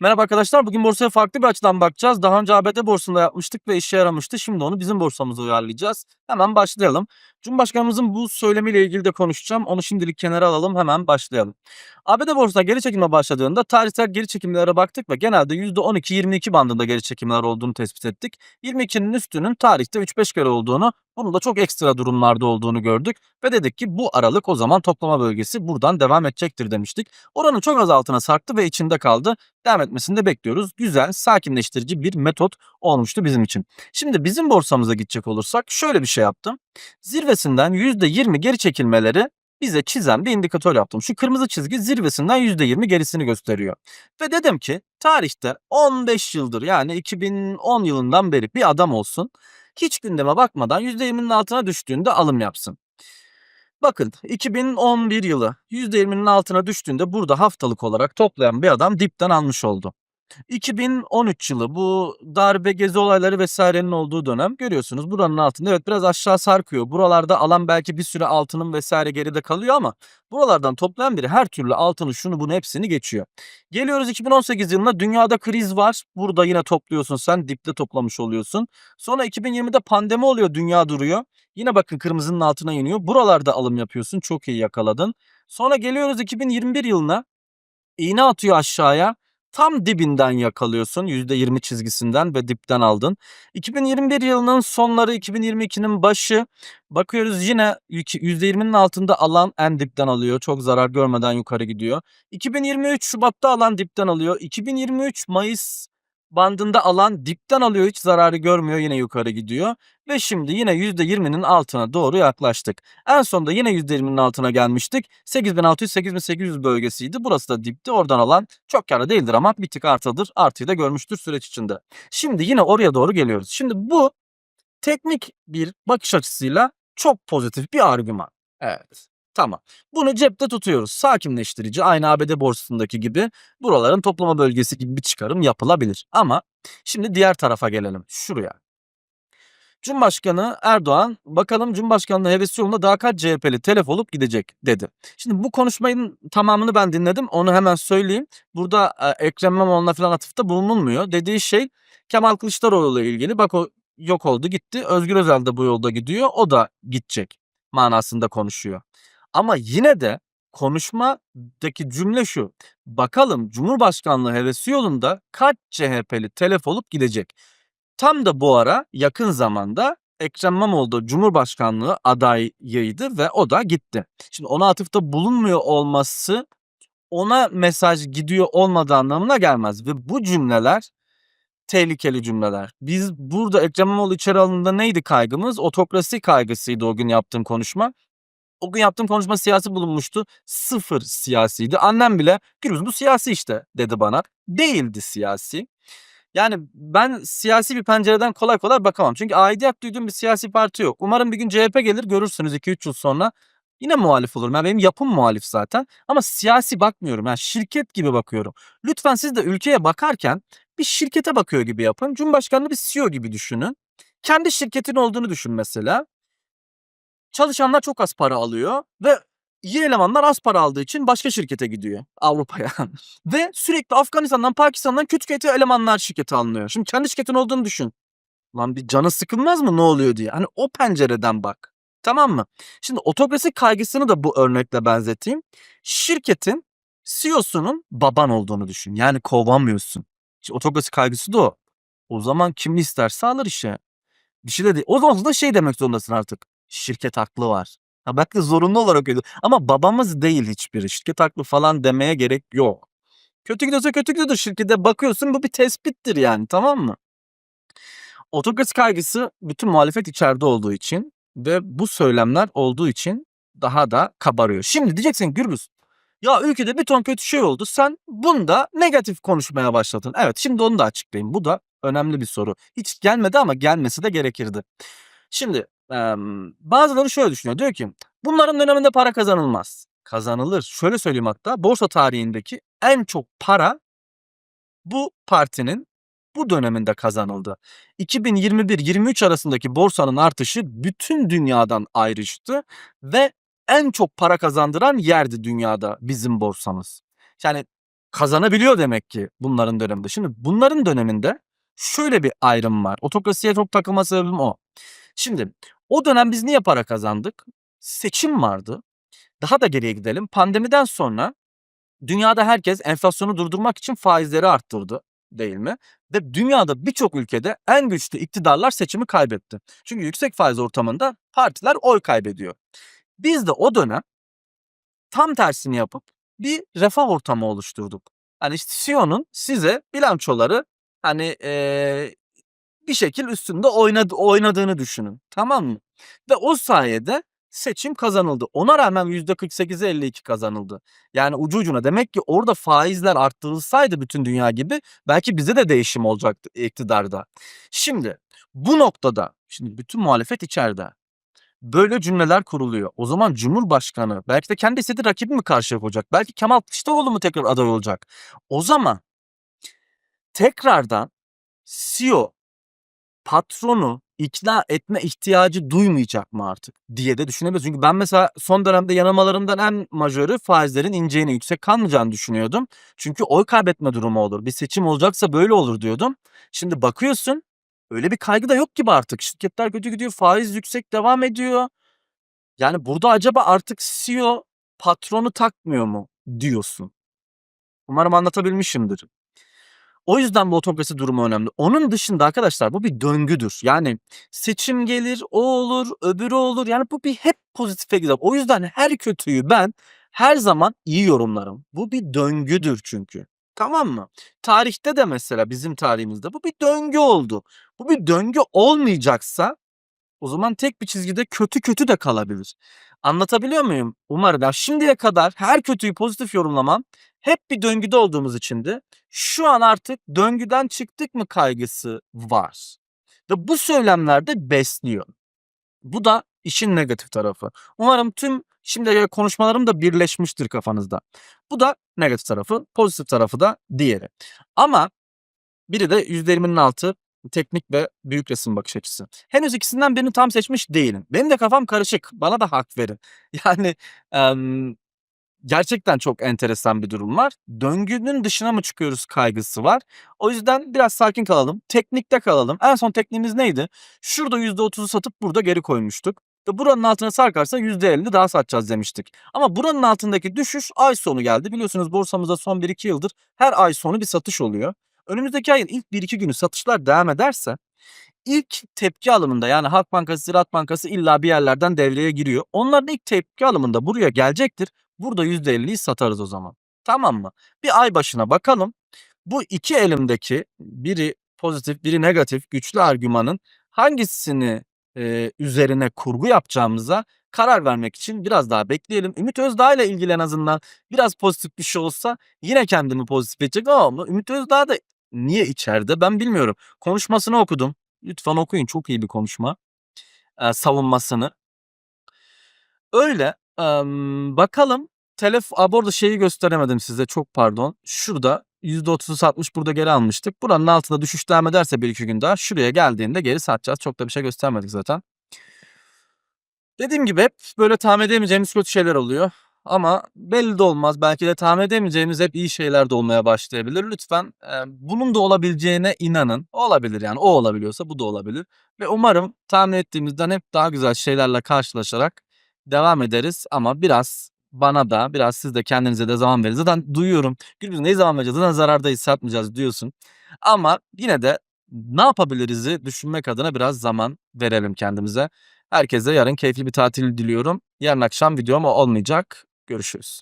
Merhaba arkadaşlar. Bugün borsaya farklı bir açıdan bakacağız. Daha önce ABD borsasında yapmıştık ve işe yaramıştı. Şimdi onu bizim borsamıza uyarlayacağız. Hemen başlayalım. Cumhurbaşkanımızın bu söylemiyle ilgili de konuşacağım. Onu şimdilik kenara alalım. Hemen başlayalım. ABD borsasına geri çekilme başladığında tarihsel geri çekimlere baktık ve genelde %12-22 bandında geri çekimler olduğunu tespit ettik. 22'nin üstünün tarihte 3-5 kere olduğunu, bunun da çok ekstra durumlarda olduğunu gördük ve dedik ki bu aralık o zaman toplama bölgesi buradan devam edecektir demiştik. Oranın çok az altına sarktı ve içinde kaldı devam etmesini de bekliyoruz. Güzel, sakinleştirici bir metot olmuştu bizim için. Şimdi bizim borsamıza gidecek olursak şöyle bir şey yaptım. Zirvesinden %20 geri çekilmeleri bize çizen bir indikatör yaptım. Şu kırmızı çizgi zirvesinden %20 gerisini gösteriyor. Ve dedim ki tarihte 15 yıldır yani 2010 yılından beri bir adam olsun hiç gündeme bakmadan %20'nin altına düştüğünde alım yapsın. Bakın 2011 yılı %20'nin altına düştüğünde burada haftalık olarak toplayan bir adam dipten almış oldu. 2013 yılı bu darbe gezi olayları vesairenin olduğu dönem görüyorsunuz buranın altında evet biraz aşağı sarkıyor. Buralarda alan belki bir süre altının vesaire geride kalıyor ama buralardan toplayan biri her türlü altını şunu bunu hepsini geçiyor. Geliyoruz 2018 yılına dünyada kriz var. Burada yine topluyorsun sen dipte toplamış oluyorsun. Sonra 2020'de pandemi oluyor dünya duruyor. Yine bakın kırmızının altına iniyor. Buralarda alım yapıyorsun çok iyi yakaladın. Sonra geliyoruz 2021 yılına iğne atıyor aşağıya tam dibinden yakalıyorsun %20 çizgisinden ve dipten aldın. 2021 yılının sonları 2022'nin başı bakıyoruz yine %20'nin altında alan en dipten alıyor. Çok zarar görmeden yukarı gidiyor. 2023 Şubat'ta alan dipten alıyor. 2023 Mayıs bandında alan dipten alıyor hiç zararı görmüyor yine yukarı gidiyor. Ve şimdi yine %20'nin altına doğru yaklaştık. En sonunda yine %20'nin altına gelmiştik. 8600-8800 bölgesiydi. Burası da dipti. Oradan alan çok karlı değildir ama bir tık artıdır. Artıyı da görmüştür süreç içinde. Şimdi yine oraya doğru geliyoruz. Şimdi bu teknik bir bakış açısıyla çok pozitif bir argüman. Evet. Tamam. Bunu cepte tutuyoruz. Sakinleştirici aynı ABD borsasındaki gibi buraların toplama bölgesi gibi bir çıkarım yapılabilir. Ama şimdi diğer tarafa gelelim. Şuraya. Cumhurbaşkanı Erdoğan bakalım Cumhurbaşkanlığı hevesi yolunda daha kaç CHP'li telef olup gidecek dedi. Şimdi bu konuşmanın tamamını ben dinledim. Onu hemen söyleyeyim. Burada e, Ekrem İmamoğlu'na falan atıfta bulunulmuyor. Dediği şey Kemal Kılıçdaroğlu ile ilgili. Bak o yok oldu gitti. Özgür Özel de bu yolda gidiyor. O da gidecek manasında konuşuyor. Ama yine de konuşmadaki cümle şu. Bakalım Cumhurbaşkanlığı hevesi yolunda kaç CHP'li telef olup gidecek? Tam da bu ara yakın zamanda Ekrem İmamoğlu Cumhurbaşkanlığı adayıydı ve o da gitti. Şimdi ona atıfta bulunmuyor olması ona mesaj gidiyor olmadığı anlamına gelmez. Ve bu cümleler tehlikeli cümleler. Biz burada Ekrem İmamoğlu içeri alındığında neydi kaygımız? Otokrasi kaygısıydı o gün yaptığım konuşma. O gün yaptığım konuşma siyasi bulunmuştu. Sıfır siyasiydi. Annem bile Gürbüz bu siyasi işte dedi bana. Değildi siyasi. Yani ben siyasi bir pencereden kolay kolay bakamam. Çünkü aidiyet duyduğum bir siyasi parti yok. Umarım bir gün CHP gelir görürsünüz 2-3 yıl sonra. Yine muhalif olurum. Yani benim yapım muhalif zaten. Ama siyasi bakmıyorum. Yani şirket gibi bakıyorum. Lütfen siz de ülkeye bakarken bir şirkete bakıyor gibi yapın. Cumhurbaşkanlığı bir CEO gibi düşünün. Kendi şirketin olduğunu düşün mesela. Çalışanlar çok az para alıyor ve iyi elemanlar az para aldığı için başka şirkete gidiyor Avrupa'ya. ve sürekli Afganistan'dan, Pakistan'dan kötü kötü elemanlar şirkete alınıyor. Şimdi kendi şirketin olduğunu düşün. Lan bir canı sıkılmaz mı ne oluyor diye. Hani o pencereden bak. Tamam mı? Şimdi otokrasi kaygısını da bu örnekle benzeteyim. Şirketin CEO'sunun baban olduğunu düşün. Yani kovamıyorsun. İşte otokrasi kaygısı da o. O zaman kim isterse alır işe. Bir şey de değil. O zaman da şey demek zorundasın artık. Şirket haklı var. Ha belki zorunlu olarak öyle. Ama babamız değil hiçbiri. Şirket haklı falan demeye gerek yok. Kötü gidiyorsa kötü gidiyordur şirkete bakıyorsun bu bir tespittir yani tamam mı? Otokrasi kaygısı bütün muhalefet içeride olduğu için ve bu söylemler olduğu için daha da kabarıyor. Şimdi diyeceksin Gürbüz ya ülkede bir ton kötü şey oldu. Sen bunda negatif konuşmaya başladın. Evet şimdi onu da açıklayayım. Bu da önemli bir soru. Hiç gelmedi ama gelmesi de gerekirdi. Şimdi Bazıları şöyle düşünüyor. Diyor ki bunların döneminde para kazanılmaz. Kazanılır. Şöyle söyleyeyim hatta borsa tarihindeki en çok para bu partinin bu döneminde kazanıldı. 2021-23 arasındaki borsanın artışı bütün dünyadan ayrıştı ve en çok para kazandıran yerdi dünyada bizim borsamız. Yani kazanabiliyor demek ki bunların döneminde. Şimdi bunların döneminde şöyle bir ayrım var. Otokrasiye çok takılma sebebim o. Şimdi o dönem biz niye para kazandık? Seçim vardı. Daha da geriye gidelim. Pandemiden sonra dünyada herkes enflasyonu durdurmak için faizleri arttırdı değil mi? Ve dünyada birçok ülkede en güçlü iktidarlar seçimi kaybetti. Çünkü yüksek faiz ortamında partiler oy kaybediyor. Biz de o dönem tam tersini yapıp bir refah ortamı oluşturduk. Hani işte CEO'nun size bilançoları hani eee, bir şekil üstünde oynadı, oynadığını düşünün. Tamam mı? Ve o sayede seçim kazanıldı. Ona rağmen %48'e 52 kazanıldı. Yani ucu ucuna demek ki orada faizler arttırılsaydı bütün dünya gibi belki bize de değişim olacaktı iktidarda. Şimdi bu noktada şimdi bütün muhalefet içeride. Böyle cümleler kuruluyor. O zaman Cumhurbaşkanı belki de kendi istediği rakibi mi karşı yapacak? Belki Kemal Kılıçdaroğlu mu tekrar aday olacak? O zaman tekrardan CEO patronu ikna etme ihtiyacı duymayacak mı artık diye de düşünebiliriz. Çünkü ben mesela son dönemde yanılmalarımdan en majörü faizlerin ineceğini, yüksek kalmayacağını düşünüyordum. Çünkü oy kaybetme durumu olur. Bir seçim olacaksa böyle olur diyordum. Şimdi bakıyorsun öyle bir kaygı da yok gibi artık. Şirketler kötü gidiyor, faiz yüksek devam ediyor. Yani burada acaba artık CEO patronu takmıyor mu diyorsun. Umarım anlatabilmişimdir. O yüzden bu otokrasi durumu önemli. Onun dışında arkadaşlar bu bir döngüdür. Yani seçim gelir, o olur, öbürü olur. Yani bu bir hep pozitife gider. O yüzden her kötüyü ben her zaman iyi yorumlarım. Bu bir döngüdür çünkü. Tamam mı? Tarihte de mesela bizim tarihimizde bu bir döngü oldu. Bu bir döngü olmayacaksa o zaman tek bir çizgide kötü kötü de kalabilir. Anlatabiliyor muyum? Umarım. Ya şimdiye kadar her kötüyü pozitif yorumlamam hep bir döngüde olduğumuz içindi. Şu an artık döngüden çıktık mı kaygısı var. Ve bu söylemler de besliyor. Bu da işin negatif tarafı. Umarım tüm şimdiye konuşmalarım da birleşmiştir kafanızda. Bu da negatif tarafı, pozitif tarafı da diğeri. Ama biri de %20'nin altı teknik ve büyük resim bakış açısı. Henüz ikisinden birini tam seçmiş değilim. Benim de kafam karışık. Bana da hak verin. Yani emm, gerçekten çok enteresan bir durum var. Döngünün dışına mı çıkıyoruz kaygısı var. O yüzden biraz sakin kalalım. Teknikte kalalım. En son tekniğimiz neydi? Şurada %30'u satıp burada geri koymuştuk. Ve buranın altına sarkarsa %50 daha satacağız demiştik. Ama buranın altındaki düşüş ay sonu geldi. Biliyorsunuz borsamızda son 1-2 yıldır her ay sonu bir satış oluyor. Önümüzdeki ayın ilk 1-2 günü satışlar devam ederse ilk tepki alımında yani Halk Bankası, Ziraat Bankası illa bir yerlerden devreye giriyor. Onların ilk tepki alımında buraya gelecektir. Burada %50'yi satarız o zaman. Tamam mı? Bir ay başına bakalım. Bu iki elimdeki biri pozitif, biri negatif güçlü argümanın hangisini eee, üzerine kurgu yapacağımıza karar vermek için biraz daha bekleyelim. Ümit Özdağ ile ilgili en azından biraz pozitif bir şey olsa yine kendimi pozitif edecek ama Ümit Özdağ da niye içeride ben bilmiyorum. Konuşmasını okudum. Lütfen okuyun çok iyi bir konuşma. Eee, savunmasını. Öyle. Emm, bakalım telef a, bu arada şeyi gösteremedim size çok pardon. Şurada %30'u satmış burada geri almıştık. Buranın altında düşüş devam ederse 1-2 gün daha şuraya geldiğinde geri satacağız. Çok da bir şey göstermedik zaten. Dediğim gibi hep böyle tahmin edemeyeceğimiz kötü şeyler oluyor. Ama belli de olmaz. Belki de tahmin edemeyeceğimiz hep iyi şeyler de olmaya başlayabilir. Lütfen eee, bunun da olabileceğine inanın. Olabilir yani. O olabiliyorsa bu da olabilir. Ve umarım tahmin ettiğimizden hep daha güzel şeylerle karşılaşarak devam ederiz. Ama biraz bana da biraz siz de kendinize de zaman verin. Zaten duyuyorum. Gürbüz ne zaman vereceğiz? Zaten zarardayız satmayacağız diyorsun. Ama yine de ne yapabiliriz'i düşünmek adına biraz zaman verelim kendimize. Herkese yarın keyifli bir tatil diliyorum. Yarın akşam videom olmayacak. Görüşürüz.